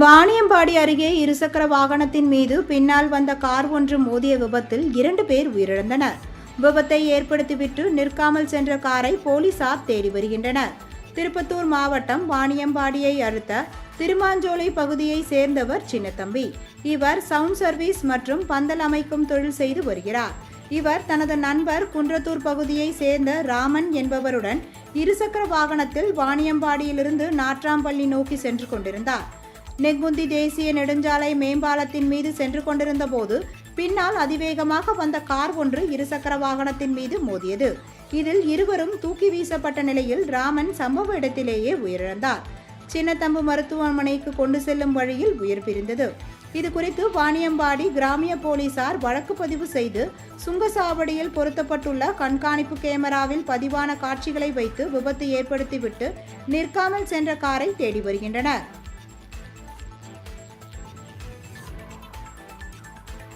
வாணியம்பாடி அருகே இருசக்கர வாகனத்தின் மீது பின்னால் வந்த கார் ஒன்று மோதிய விபத்தில் இரண்டு பேர் உயிரிழந்தனர். விபத்தை ஏற்படுத்திவிட்டு நிற்காமல் சென்ற காரை போலீசார் தேடி வருகின்றனர். திருப்பத்தூர் மாவட்டம் வாணியம்பாடியை அடுத்த திருமாஞ்சோலை பகுதியை சேர்ந்தவர் சின்னத்தம்பி. இவர் சவுண்ட் சர்வீஸ் மற்றும் பந்தல் அமைக்கும் தொழில் செய்து வருகிறார். இவர் தனது நண்பர் குன்றத்தூர் பகுதியை சேர்ந்த ராமன் என்பவருடன் இருசக்கர வாகனத்தில் வாணியம்பாடியிலிருந்து நாற்றாம்பள்ளி நோக்கி சென்று கொண்டிருந்தார். நெக்முந்தி தேசிய நெடுஞ்சாலை மேம்பாலத்தின் மீது சென்று கொண்டிருந்த போது பின்னால் அதிவேகமாக வந்த கார் ஒன்று இருசக்கர வாகனத்தின் மீது மோதியது. இதில் இருவரும் தூக்கி வீசப்பட்ட நிலையில் ராமன் சம்பவ இடத்திலேயே உயிரிழந்தார். சின்னத்தம்பு மருத்துவமனைக்கு கொண்டு செல்லும் வழியில் உயிர் பிரிந்தது. இது குறித்து வாணியம்பாடி கிராமிய போலீசார் வழக்கு பதிவு செய்து சுங்கசாவடியில் பொருத்தப்பட்டுள்ள கண்காணிப்பு கேமராவில் பதிவான காட்சிகளை வைத்து விபத்து ஏற்படுத்திவிட்டு நிற்காமல் சென்ற காரை தேடி வருகின்றனர்.